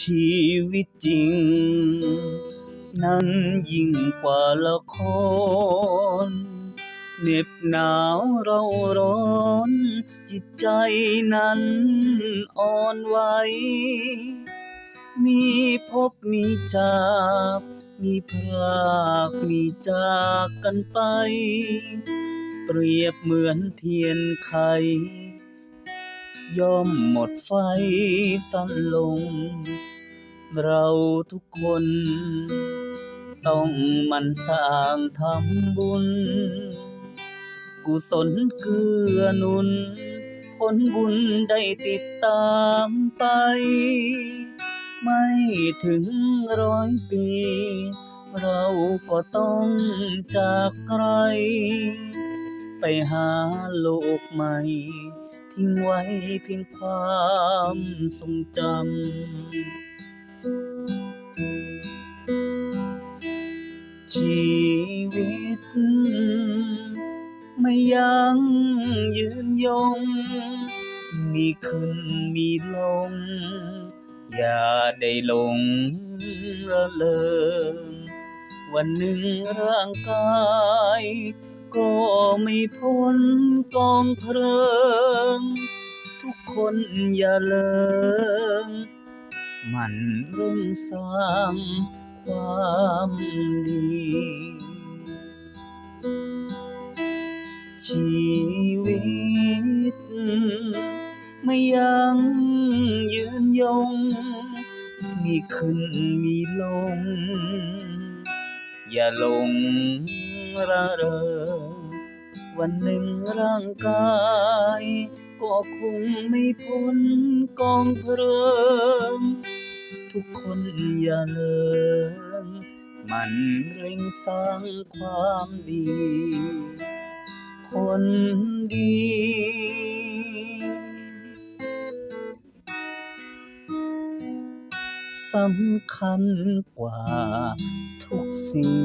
ชีวิตจริง นั้นยิ่งกว่าละครเหน็บหนาวเราร้อน จิตใจนั้นอ่อนไหวมีพบมีจาก มีพรากมีจากกันไป เปรียบเหมือนเทียนไข ย่อมหมดไฟสั้นลง เราทุกคน ต้องมันสร้างทำบุญ กุศลเกื้อนุน ผลบุญได้ติดตามไป ไม่ถึงร้อยปี เราก็ต้องจากไกลไปหาโลกใหม่ ทิ้งไว้เพียงความทรงจำ ชีวิต ไม่ยังยืนยง มีขึ้นมีลง อย่าได้หลงระเริงวันหนึ่งร่างกาย ก็ไม่พ้นกองเพลิง ทุกคนอย่าเลิง มันเร่งสร้างความดี ชีวิต ไม่ยังยืนยง มีขึ้นมีลง อย่าลง ระเริงวันหนึ่งร่างกาย ก็คงไม่พ้นกองเพลิง ทุกคนอย่าเลิงมันเร่งสร้างความดี คนดีสำคัญกว่าทุกสิ่ง